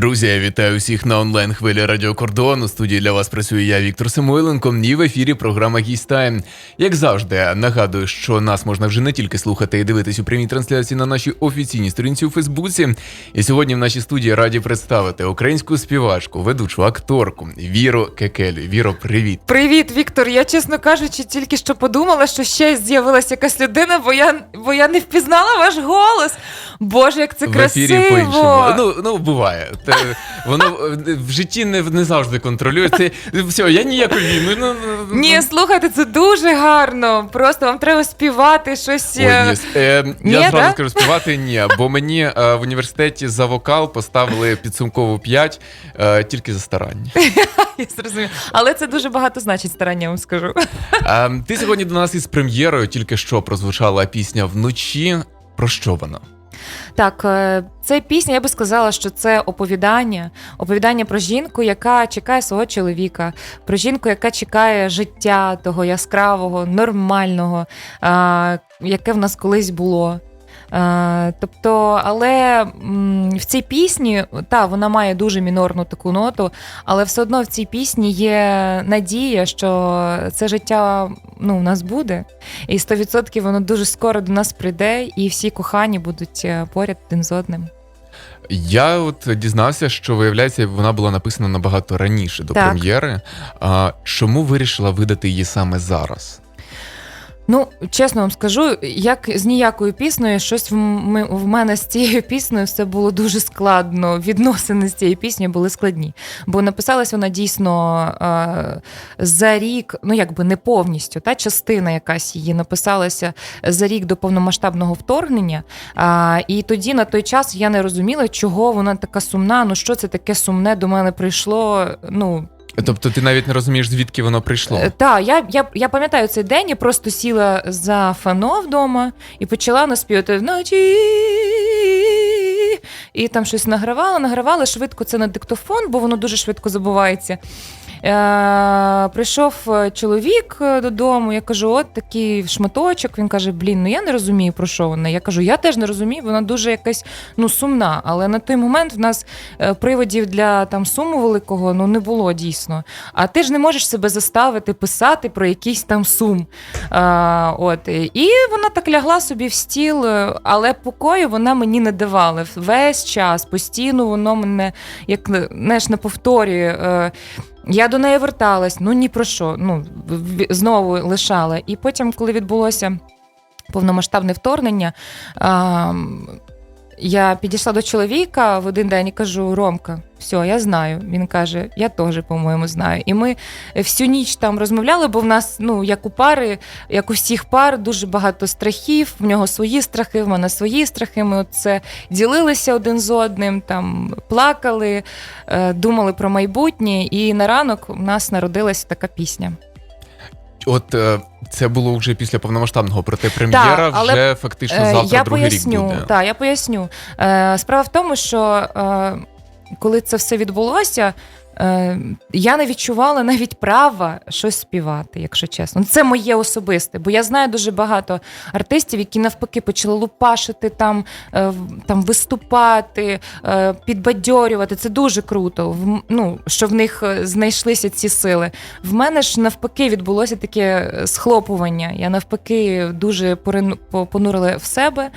Друзі, я вітаю всіх на онлайн хвилі Радіо Кордон. У студії для вас працює я, Віктор Самойленко, і в ефірі програма Гістайм. Як завжди, нагадую, що нас можна вже не тільки слухати і дивитись у прямій трансляції на нашій офіційній сторінці у Фейсбуці. І сьогодні в нашій студії раді представити українську співачку, ведучу акторку Віру Кекелю. Віро, привіт. Привіт, Віктор. Я, чесно кажучи, тільки що подумала, що ще з'явилася якась людина, бо я, бо я не впізнала ваш голос. Боже, як це в ефірі красиво! по-іншому. Ну, ну буває. Те, воно е, в житті не, не завжди контролюється. Все, я ніякої війни. Ну, ну, Ні, слухайте, це дуже гарно. Просто вам треба співати щось. Ой, е, ні. Е, Ні, я зразу да? скажу співати ні, бо мені е, в університеті за вокал поставили підсумкову 5 е, тільки за старання. Я зрозуміла. Але це дуже багато значить старання, я вам скажу. Е, ти сьогодні до нас із прем'єрою тільки що прозвучала пісня вночі. Про що вона? Так, е, це пісня, я би сказала, що це оповідання, оповідання про жінку, яка чекає свого чоловіка, про жінку, яка чекає життя того яскравого, нормального, яке в нас колись було. А, тобто, але м, в цій пісні, та, вона має дуже мінорну таку ноту, але все одно в цій пісні є надія, що це життя ну, у нас буде, і 100% воно дуже скоро до нас прийде, і всі кохані будуть е, поряд один з одним. Я от дізнався, що виявляється, вона була написана набагато раніше до Так. прем'єри. А чому вирішила видати її саме зараз? Ну, чесно вам скажу, як з ніякою піснею, щось в, в мене з цією піснею все було дуже складно. Відносини з цією піснею були складні. Бо написалась вона дійсно е, за рік, ну якби не повністю, та частина якась її написалася за рік до повномасштабного вторгнення. А, і тоді на той час я не розуміла, чого вона така сумна. Ну що це таке сумне до мене прийшло. Ну Тобто ти навіть не розумієш, звідки воно прийшло? так, я, я, я пам'ятаю цей день, я просто сіла за фано вдома і почала наспівати вночі. І там щось награвала, награвала швидко це на диктофон, бо воно дуже швидко забувається. Е, прийшов е, чоловік е, додому, я кажу, от такий шматочок. Він каже: Блін, ну я не розумію, про що вона. Я кажу, я теж не розумію, вона дуже якась ну, сумна. Але на той момент в нас е, приводів для там суму великого ну, не було дійсно. А ти ж не можеш себе заставити писати про якийсь там сум. А, от. І вона так лягла собі в стіл, але покою вона мені не давала. Весь час постійно воно мене як знаєш, не повторює. Я до неї верталась, ну ні про що. Ну, знову лишала. І потім, коли відбулося повномасштабне вторгнення, я підійшла до чоловіка в один день і кажу: Ромка, все, я знаю. Він каже, я теж, по-моєму, знаю. І ми всю ніч там розмовляли, бо в нас, ну, як у пари, як у всіх пар, дуже багато страхів. В нього свої страхи, в мене свої страхи. Ми це ділилися один з одним, там плакали, е, думали про майбутнє. І на ранок у нас народилася така пісня. От е, це було вже після повномасштабного, проте прем'єра але, вже фактично Е, завтра я другий поясню, рік буде. Так, я поясню. Е, справа в тому, що коли це все відбулося. Е, Я не відчувала навіть права щось співати, якщо чесно. Ну, Це моє особисте, бо я знаю дуже багато артистів, які навпаки почали лупашити там, е, там виступати, е, підбадьорювати. Це дуже круто. Ну, що в них знайшлися ці сили. В мене ж навпаки відбулося таке схлопування. Я навпаки дуже понурила в себе.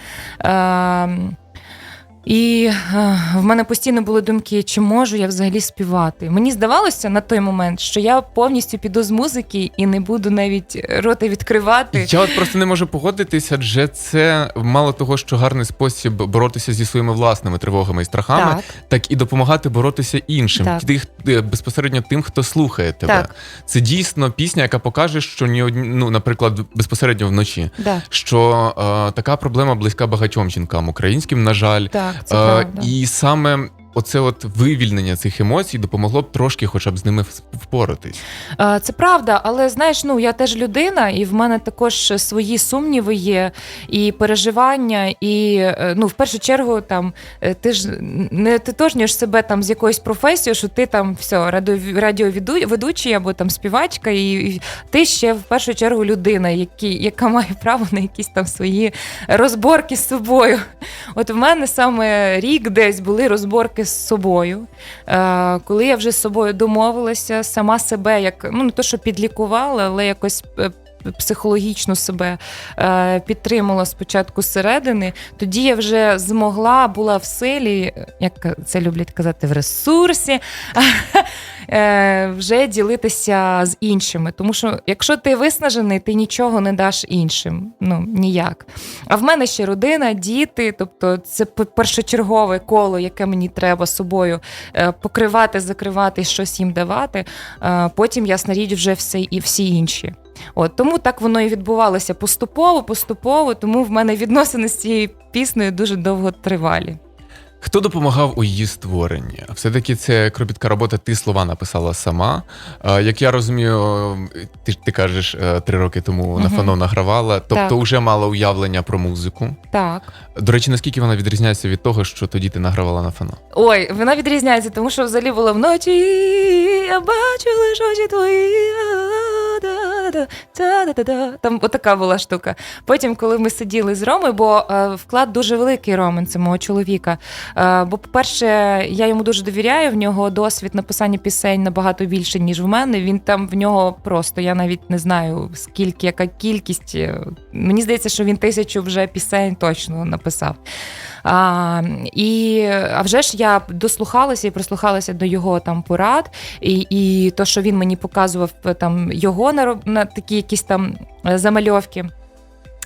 І е, в мене постійно були думки, чи можу я взагалі співати. Мені здавалося на той момент, що я повністю піду з музики і не буду навіть рота відкривати. Я от просто не можу погодитися, адже це мало того, що гарний спосіб боротися зі своїми власними тривогами і страхами, Так, так і допомагати боротися іншим, Так. тих е, безпосередньо тим, хто слухає тебе. Так. Це дійсно пісня, яка покаже, що ні одні, ну, наприклад, безпосередньо вночі, що е, така проблема близька багатьом жінкам українським, на жаль. так, це Е, правда. і саме оце от вивільнення цих емоцій допомогло б трошки, хоча б з ними впоратись. Е, Це правда, але знаєш, ну я теж людина, і в мене також свої сумніви є, і переживання, і е, ну, в першу чергу, там е, ти ж не тотожнюєш себе там з якоюсь професією, що ти там все, радіоведучий або там співачка, і ти ще в першу чергу людина, які, яка має право на якісь там свої розборки з собою. От в мене саме рік десь були розборки тільки з собою. Е, коли я вже з собою домовилася, сама себе як ну не то, що підлікувала, але якось. Психологічно себе е, підтримала спочатку зсередини, тоді я вже змогла була в силі, як це люблять казати, в ресурсі, е, вже ділитися з іншими. Тому що якщо ти виснажений, ти нічого не даш іншим. Ну ніяк. А в мене ще родина, діти, тобто це першочергове коло, яке мені треба собою е, покривати, закривати щось їм давати. Потім, ясна річ, вже все і всі інші. От тому так воно і відбувалося поступово, поступово. Тому в мене відносини з цією піснею дуже довго тривалі. Хто допомагав у її створенні? Все-таки це кропітка робота, ти слова написала сама. Як я розумію, ти, ти кажеш, е, три роки тому на фано награвала, тобто Так. вже мала уявлення про музику. Так. До речі, наскільки вона відрізняється від того, що тоді ти награвала на фано? Ой, вона відрізняється, тому що взагалі було вночі. Я бачу лише очі твої. Там отака була штука. Потім, коли ми сиділи з Ромою, бо е, вклад дуже великий Роман, це мого чоловіка. Е, бо, по-перше, я йому дуже довіряю. В нього досвід написання пісень набагато більше, ніж в мене. Він там в нього просто, я навіть не знаю скільки, яка кількість. Е, Мені здається, що він тисячу вже пісень точно написав. А, і, а вже ж я дослухалася і прислухалася до його там порад, і, і то, що він мені показував там його такі якісь там е, замальовки.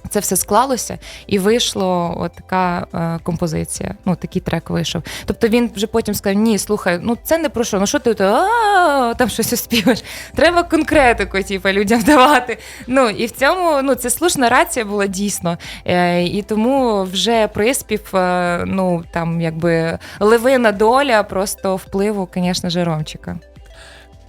Це все склалося і вийшло от така е, композиція. Ну, такий трек вийшов. Тобто він вже потім сказав: ні, слухай, ну це не про що. Ну що ти там щось оспіваєш? Треба конкретику, типу, людям давати. Ну і в цьому ну це слушна рація була дійсно. Е, і тому вже приспів, е, ну там якби левина доля просто впливу, звісно Ромчика.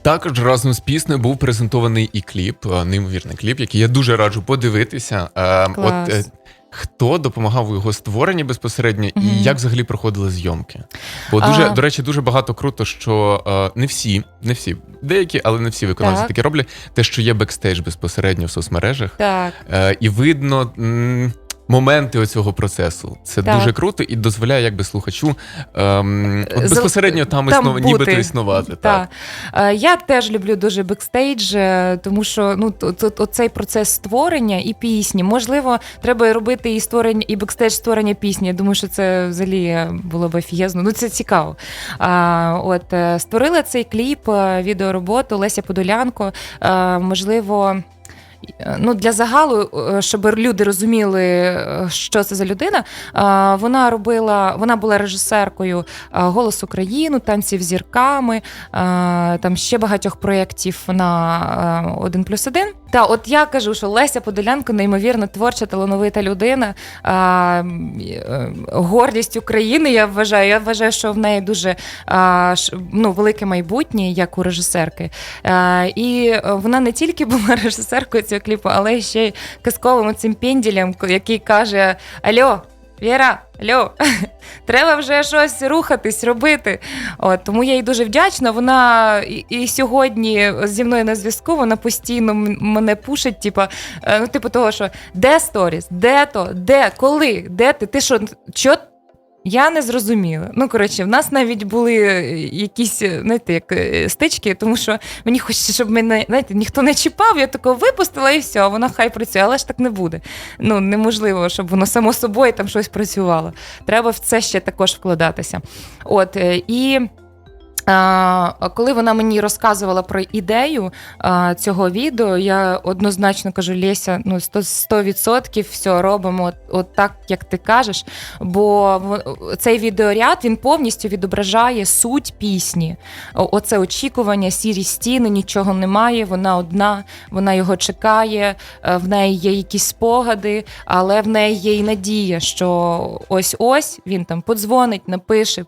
Також разом з піснею був презентований і кліп, е, неймовірний кліп, який я дуже раджу подивитися. Е, Клас. От хто допомагав у його створенні безпосередньо, Мгм. і як взагалі проходили зйомки? Бо дуже А. до речі, дуже багато круто, що е, не всі, не всі, деякі, але не всі виконавці Так. таке роблять. Те, що є бекстейдж безпосередньо в соцмережах, Так. е, і видно. м, Моменти оцього процесу це Так. дуже круто і дозволяє якби слухачу ем, от безпосередньо там, там існува, нібито існувати. Так. Так. Е, Я теж люблю дуже бекстейдж, е, тому що ну оцей процес створення і пісні. Можливо, треба робити і створення, і бекстейдж створення пісні. Я думаю, що це взагалі було б офігезно. Ну це цікаво. А, от е, створила цей кліп, відеороботу Леся Подолянко. Е, Можливо. Ну, для загалу, е, щоб люди розуміли, е, що це за людина. е, Вона робила, вона була режисеркою Голос Україну, танців зірками, там ще багатьох проєктів на е, один плюс один. Та от я кажу, що Леся Подолянко неймовірно творча, талановита людина, а, е, гордість України. Я вважаю. Я вважаю, що в неї дуже а, ну, велике майбутнє, як у режисерки. А, І вона не тільки була режисеркою цього кліпу, але ще й казковим цим пенділем, який каже: Альо, Віра, алло, треба вже щось рухатись, робити. От, тому я їй дуже вдячна. Вона і, і сьогодні зі мною на зв'язку, вона постійно мене пушить, типа, е, ну, типу того, що де сторіс, де то, де, коли, де ти? Ти що, що я не зрозуміла. Ну, коротше, в нас навіть були е, якісь, е, знаєте, як е, стички, тому що мені хочеться, щоб мене знаєте, ніхто не чіпав, я тако випустила і все, вона хай працює, але ж так не буде. Ну, неможливо, щоб воно само собою там щось працювало. Треба в це ще також вкладатися. От, і. Коли вона мені розказувала про ідею цього відео, я однозначно кажу: Леся, ну 100%, 100% все робимо от, так, як ти кажеш. Бо цей відеоряд він повністю відображає суть пісні. Оце очікування, сірі стіни, нічого немає. Вона одна, вона його чекає. е, В неї є якісь спогади, але в неї є і надія, що ось ось він там подзвонить, напише,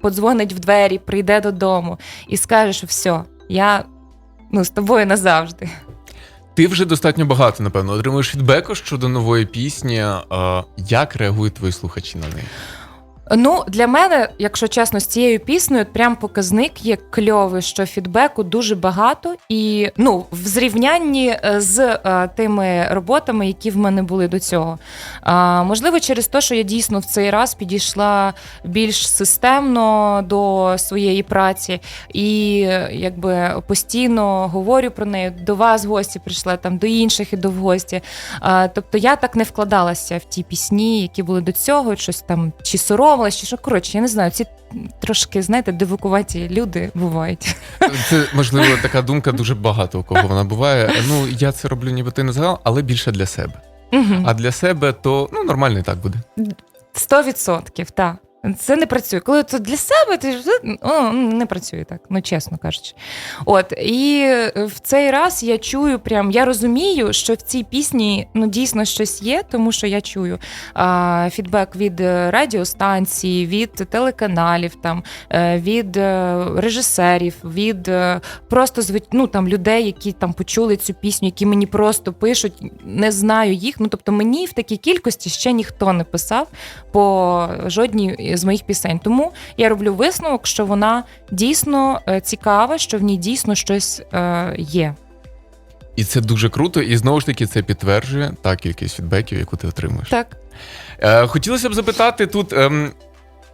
подзвонить в двері, прийде додому і скаже, що все, я ну, з тобою назавжди. Ти вже достатньо багато, напевно, отримуєш фідбеку щодо нової пісні. Як реагують твої слухачі на неї? Ну, для мене, якщо чесно, з цією піснею прям показник є кльовий, що фідбеку дуже багато, і ну, в зрівнянні е, з е, тими роботами, які в мене були до цього. А, можливо, через те, що я дійсно в цей раз підійшла більш системно до своєї праці, і якби постійно говорю про неї. До вас гості прийшла, там до інших іду в гості. А, тобто я так не вкладалася в ті пісні, які були до цього, щось там чи соромилась, чи що коротше, я не знаю. Ці трошки, знаєте, дивакуваті люди бувають. Це можливо така думка дуже багато у кого вона буває. Ну я це роблю ніби ти не загалом, але більше для себе. Угу. А для себе то ну нормально і так буде. Сто відсотків, так. Це не працює. Коли це для себе, ти ж о, не працює так, ну чесно кажучи. От і в цей раз я чую, прям я розумію, що в цій пісні ну дійсно щось є, тому що я чую а, фідбек від е, радіостанцій, від телеканалів, там е, від е, режисерів, від е, просто ну, там людей, які там почули цю пісню, які мені просто пишуть. Не знаю їх. Ну тобто мені в такій кількості ще ніхто не писав по жодній з моїх пісень. Тому я роблю висновок, що вона дійсно е, цікава, що в ній дійсно щось е, є. І це дуже круто, і знову ж таки це підтверджує та кількість фідбеків, яку ти отримуєш. Так. Е, хотілося б запитати тут. Ем,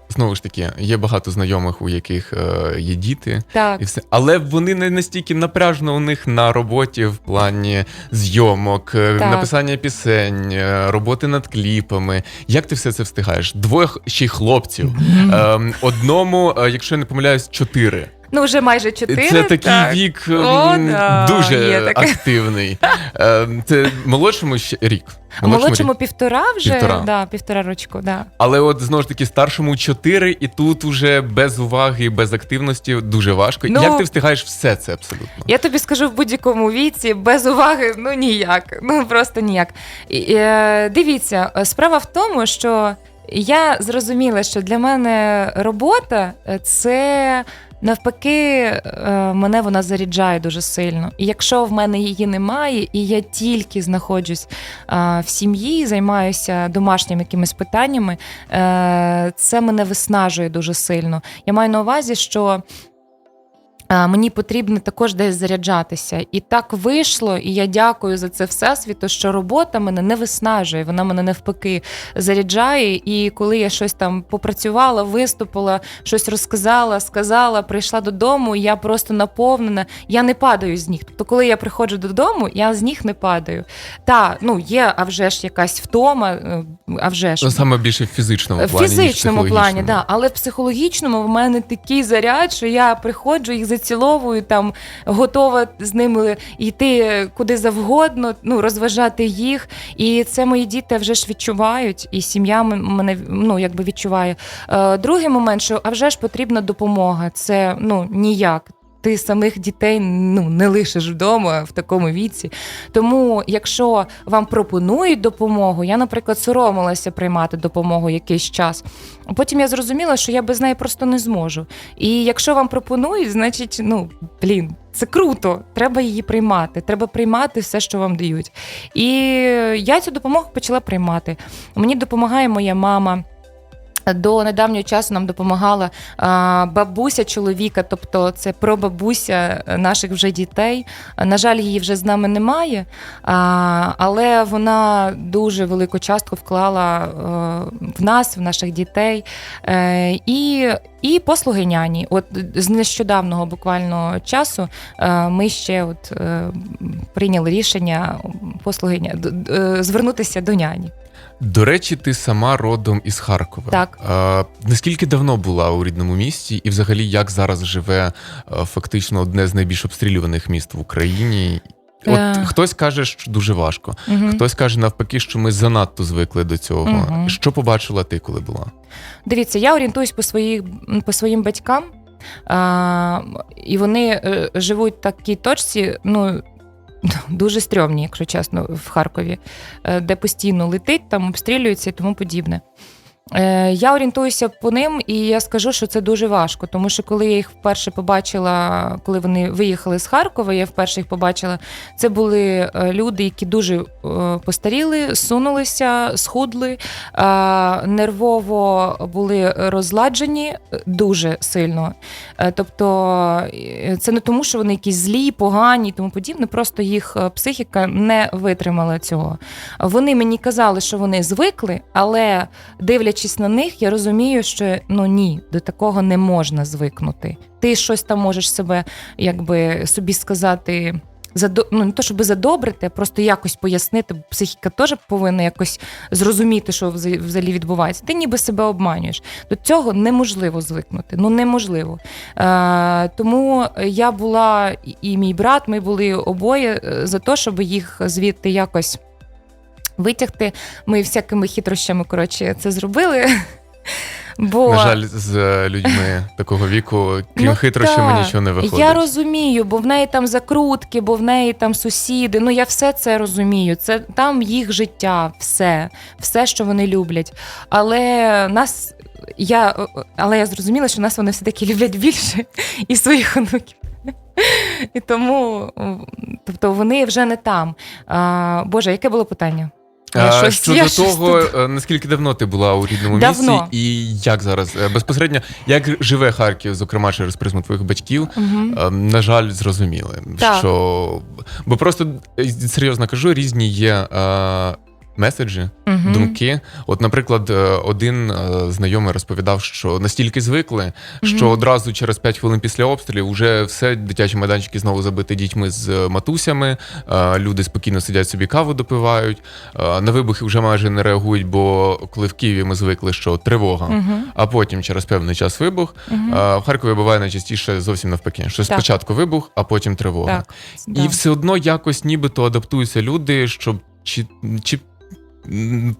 Знову ж таки, є багато знайомих, у яких е, є діти, Так. і все. Але вони не настільки напряжно у них на роботі в плані зйомок, е, Так. написання пісень, е, роботи над кліпами. Як ти все це встигаєш? Двоє ще й хлопців. Ем, одному, е, якщо я не помиляюсь, чотири. Ну, вже майже чотири. Це такий так. вік О, м, да, дуже таке. активний. Ем, Це молодшому ще рік. Молодшому рік. півтора вже Півтора. Да, півтора рочку, да. Але от знову ж таки старшому 4, і тут уже без уваги, без активності дуже важко. Ну, Як ти встигаєш все це абсолютно? Я тобі скажу в будь-якому віці, без уваги, ну ніяк. Ну просто ніяк. І, е, дивіться, е, справа в тому, що я зрозуміла, що для мене робота е, це. Навпаки, е, мене вона заряджає дуже сильно. І якщо в мене її немає, і я тільки знаходжусь е, в сім'ї, займаюся домашніми якимись питаннями, е, це мене виснажує дуже сильно. Я маю на увазі, що Мені потрібно також десь заряджатися. І так вийшло, і я дякую за це всесвіту, що робота мене не виснажує, вона мене навпаки заряджає. І коли я щось там попрацювала, виступила, щось розказала, сказала, прийшла додому, я просто наповнена. Я не падаю з ніг. Тобто, коли я приходжу додому, я з ніг не падаю. Та ну є, а вже ж якась втома, е, а вже ж Ну, саме більше в фізичному в плані. ніж фізичному плані, да. але в психологічному в мене такий заряд, що я приходжу, їх заціловую, там готова з ними йти куди завгодно, ну розважати їх. І це мої діти вже ж відчувають, і сім'я мене ну якби відчуває. Е, другий момент, що а вже ж потрібна допомога. Це ну ніяк. Ти самих дітей ну не лишиш вдома в такому віці. Тому, якщо вам пропонують допомогу, я, наприклад, соромилася приймати допомогу якийсь час. Потім я зрозуміла, що я без неї просто не зможу. І якщо вам пропонують, значить, ну блін, це круто. Треба її приймати. Треба приймати все, що вам дають. І я цю допомогу почала приймати. Мені допомагає моя мама. До недавнього часу нам допомагала бабуся чоловіка, тобто це прабабуся наших вже дітей. На жаль, її вже з нами немає, але вона дуже велику частку вклала е, в нас, в наших дітей. Е, і, і послуги няні. От з нещодавного буквально часу е, ми ще от, е, прийняли рішення послуги е, звернутися до няні. До речі, ти сама родом із Харкова. Так. А, наскільки давно була у рідному місті, і взагалі як зараз живе а, фактично одне з найбільш обстрілюваних міст в Україні? От Е. хтось каже, що дуже важко, Мгм. хтось каже навпаки, що ми занадто звикли до цього. Мгм. Що побачила ти, коли була? Дивіться, я орієнтуюсь по, своїх, по своїм батькам, а, і вони е, живуть в такій точці, ну. Дуже стрьомні, якщо чесно, в Харкові, е, де постійно летить, там обстрілюється і тому подібне. Е, Я орієнтуюся по ним, і я скажу, що це дуже важко. Тому що коли я їх вперше побачила, коли вони виїхали з Харкова, я вперше їх побачила. Це були е, люди, які дуже е, постаріли, сунулися, схудли, нервово були розладжені дуже сильно. Тобто, це не тому, що вони якісь злі, погані і тому подібне. Просто їх психіка не витримала цього. Вони мені казали, що вони звикли, але дивлячись на них, я розумію, що ну ні, до такого не можна звикнути. Ти щось там можеш себе, якби собі сказати. задо- ну, не то, щоб задобрити, а просто якось пояснити. Психіка теж повинна якось зрозуміти, що вза- взагалі відбувається. Ти ніби себе обманюєш. До цього неможливо звикнути. Ну неможливо. Е, тому я була і- і мій брат, ми були обоє е, за те, щоб їх звідти якось витягти. Ми всякими хитрощами коротше це зробили. Бо На жаль, з е, людьми такого віку, крім Ну, хитрощами, так. нічого не виходить. Я розумію, бо в неї там закрутки, бо в неї там сусіди. Ну я все це розумію. Це там їх життя, все, все, що вони люблять. Але нас. Я, але я зрозуміла, що нас вони все-таки люблять більше і своїх онуків. І тому, тобто, вони вже не там. А, Боже, яке було питання? А, щось- Щодо щось того, тут- е, наскільки давно ти була у рідному Давно. місті, і як зараз е, безпосередньо, як живе Харків, зокрема через призму твоїх батьків, е, на жаль, зрозуміли, Так. що бо просто е, серйозно кажу, різні є. Меседжі, Мгм. думки. От, наприклад, е, один е, знайомий розповідав, що настільки звикли, що Мгм. одразу через 5 хвилин після обстрілів вже все дитячі майданчики знову забиті дітьми з е, матусями. Люди спокійно сидять собі каву допивають. На вибухи вже майже не реагують, бо коли в Києві ми звикли, що тривога. Мгм. А потім через певний час вибух. А В Харкові буває найчастіше зовсім навпаки. Що Так. спочатку вибух, а потім тривога. Так. І да. все одно якось нібито адаптуються люди, щоб чи, чи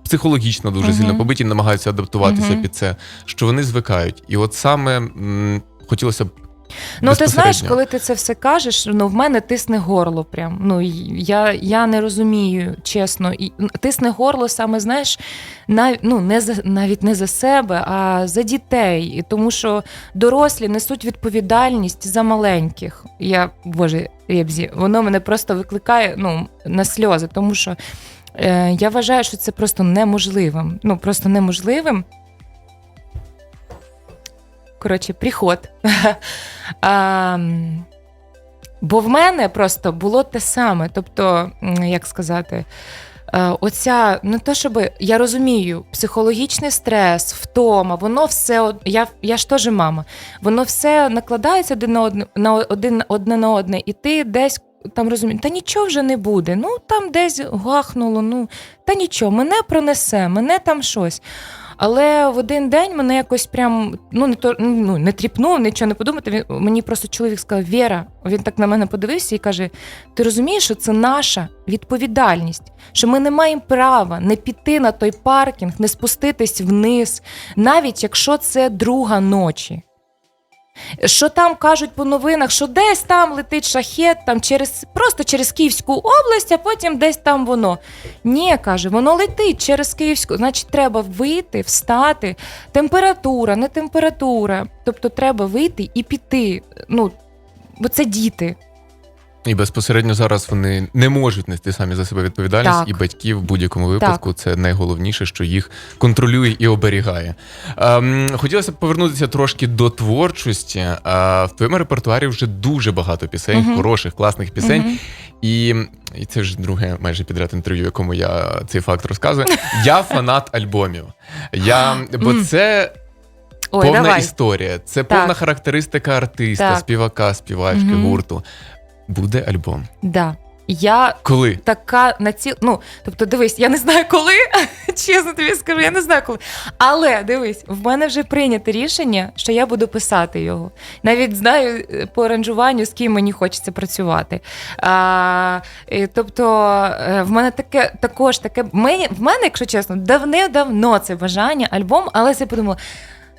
психологічно дуже Мгм. сильно побиті, намагаються адаптуватися Мгм. під це, що вони звикають. І от саме м, хотілося б. Ну, ти знаєш, коли ти це все кажеш, ну в мене тисне горло. Прям ну я, я не розумію, чесно. І тисне горло саме, знаєш, нав, ну не за навіть не за себе, а за дітей. І Тому що дорослі несуть відповідальність за маленьких. Я боже, Рєбзі, воно мене просто викликає ну, на сльози, тому що я вважаю, що це просто неможливим. Ну просто неможливим. Коротше, приход. А, бо в мене просто було те саме. Тобто, як сказати, е, оця, не то щоб я розумію, психологічний стрес, втома, воно все я, я ж теж мама, воно все накладається один на одне, на один одне на одне, і ти десь. Там розумієш, та нічого вже не буде. Ну там десь гахнуло, ну та нічого, мене пронесе, мене там щось. Але в один день мене якось прям ну не то ну не тріпнув, нічого не подумати. Він мені просто чоловік сказав: Віра, він так на мене подивився і каже: Ти розумієш, що це наша відповідальність, що ми не маємо права не піти на той паркінг, не спуститись вниз, навіть якщо це друга ночі. Що там кажуть по новинах, що десь там летить шахет, там через просто через Київську область, а потім десь там воно. Ні, каже, воно летить через Київську. Значить, треба вийти, встати. Температура, не температура. Тобто треба вийти і піти. Ну, бо це діти. І безпосередньо зараз вони не можуть нести самі за себе відповідальність, Так. і батьки в будь-якому випадку це найголовніше, що їх контролює і оберігає. Ем, хотілося б повернутися трошки до творчості. Е, в твоєму репертуарі вже дуже багато пісень, Мгм. хороших, класних пісень. Мгм. І, і це ж друге майже підряд інтерв'ю, якому я цей факт розказую. Я фанат альбомів. Я, бо це Ой, повна давай. історія, це Так. повна характеристика артиста, Так. співака, співачки, Мгм. гурту. Буде альбом. Да. Я Коли? така на ці... Ну, тобто, дивись, я не знаю коли, чесно тобі скажу, я не знаю коли. Але дивись, в мене вже прийнято рішення, що я буду писати його. Навіть знаю е, по аранжуванню, з ким мені хочеться працювати. А, і, тобто, е, в мене таке також таке. Мені, в мене, якщо чесно, давним-давно це бажання, альбом, але я подумала.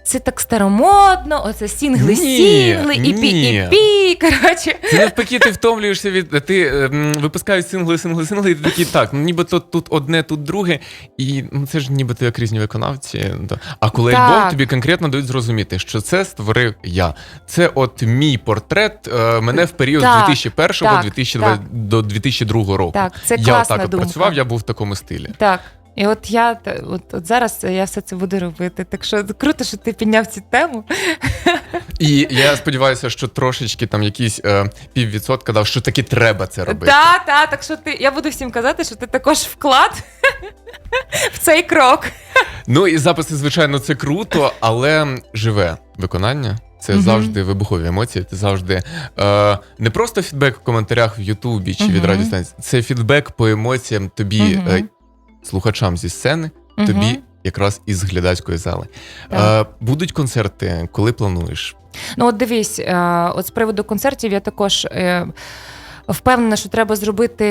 Це так старомодно, оце сінгли, Ні, сінгли, іпі, ні. іпі. Коротше, Це навпаки, ти втомлюєшся від ти ем, випускаєш сингли, сингли, сингли, і ти такий так, ну нібито тут одне, тут друге, і ну, це ж нібито як різні виконавці. да. А коли Так. альбом тобі конкретно дають зрозуміти, що це створив я. Це от мій портрет е, мене в період Так, з 2001 так, 2002 так. до 2002 року. так, це я класна так думка. працював, я був в такому стилі. Так. І от я от, от зараз я все це буду робити. Так що круто, що ти підняв цю тему. І я сподіваюся, що трошечки там якісь е, піввідсотка дав, що таки треба це робити. Та, та, так що ти. Я буду всім казати, що ти також вклад в цей крок. Ну і записи, звичайно, це круто, але живе виконання. Це Мгм. завжди вибухові емоції. Це завжди е, не просто фідбек в коментарях в Ютубі чи від Мгм. радіостанції. Це фідбек по емоціям тобі, е, слухачам зі сцени, тобі якраз із глядацької зали. Так. Е, будуть концерти, коли плануєш? Ну, от дивись, е, от з приводу концертів я також. е, Впевнена, що треба зробити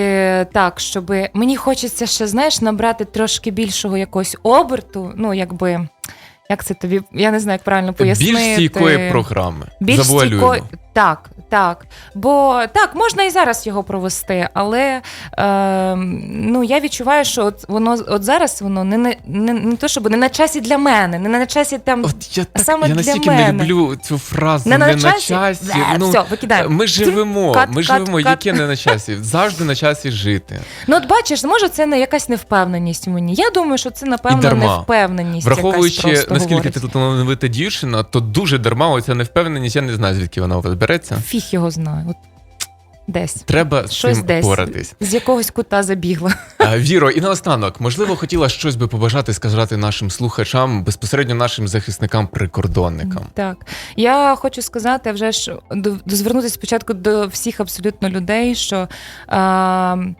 так, щоб мені хочеться ще, знаєш, набрати трошки більшого якогось оберту. Ну, якби як це тобі? Я не знаю, як правильно пояснити. Більш стійкої програми. Більш Завуалюємо. Так, так. Бо так, можна і зараз його провести, але е, ну, я відчуваю, що от воно от зараз воно не, не, не, не то, щоб не на часі для мене, не на часі там. От я, так, саме я для настільки не люблю цю фразу Не не, на на часі? часі. Бе, ну, все, викидаємо. Ми живемо, Кат, ми кат, живемо, кат. яке не на часі. Завжди на часі жити. Ну, от бачиш, може, це не якась невпевненість в мені. Я думаю, що це, напевно, невпевненість. Враховуючи, якась наскільки говорить. ти талановита дівчина, то дуже дарма оця невпевненість, я не знаю, звідки вона береться. Фіг його знає. От десь. Треба з Щось цим десь. поратись. З якогось кута забігла. А, Віро, і наостанок, можливо, хотіла щось би побажати сказати нашим слухачам, безпосередньо нашим захисникам-прикордонникам. Так, я хочу сказати, вже ж до- до- звернутися спочатку до всіх абсолютно людей, що е,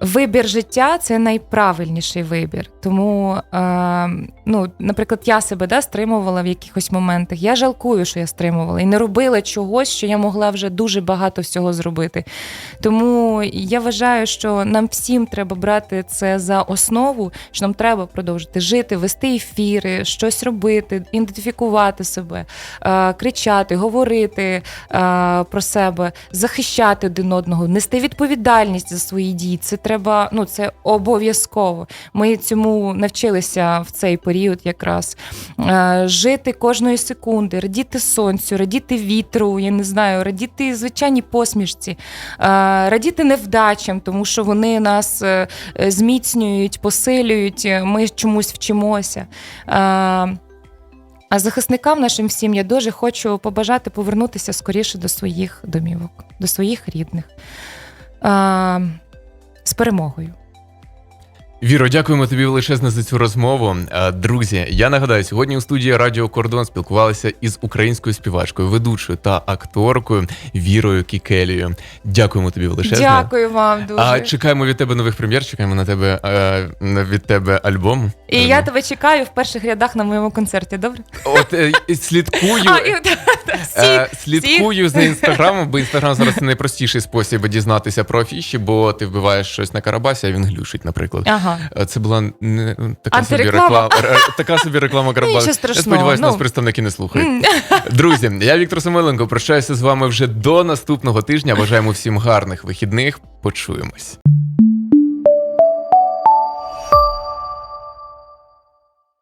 вибір життя це найправильніший вибір. Тому, е, ну, наприклад, я себе да, стримувала в якихось моментах. Я жалкую, що я стримувала і не робила чогось, що я могла вже дуже багато всього зробити. Тому я вважаю, що нам всім треба брати це за основу, що нам треба продовжити жити, вести ефіри, щось робити, ідентифікувати себе, е, кричати, говорити е, про себе, захищати один одного, нести відповідальність за свої дії. Це треба, ну це обов'язково. Ми цьому навчилися в цей період якраз Е, жити кожної секунди, радіти сонцю, радіти вітру, я не знаю, радіти звичайній посмішці, е, радіти невдачам, тому що вони нас е, зміцнюють, посилюють, ми чомусь вчимося. А захисникам нашим всім я дуже хочу побажати повернутися скоріше до своїх домівок, до своїх рідних. З перемогою. Віро, дякуємо тобі величезне за цю розмову. Е, Друзі, я нагадаю, сьогодні у студії Радіо Кордон спілкувалися із українською співачкою, ведучою та акторкою Вірою Кікелією. Дякуємо тобі величезне. Дякую вам дуже. А чекаємо від тебе нових прем'єр, чекаємо на тебе е, від тебе альбом. І я тебе чекаю в перших рядах на моєму концерті, добре? От е, слідкую. А, і, слідкую за інстаграмом, бо інстаграм зараз це найпростіший спосіб дізнатися про афіші, бо ти вбиваєш щось на Карабасі, а він глюшить, наприклад. Ага. Е, Це була не така собі реклама. ре- Така собі реклама Карабаса. Нічого Я сподіваюся, нас ну. представники не слухають. Друзі, я Віктор Самойленко. Прощаюся з вами вже до наступного тижня. Бажаємо всім гарних вихідних. Почуємось.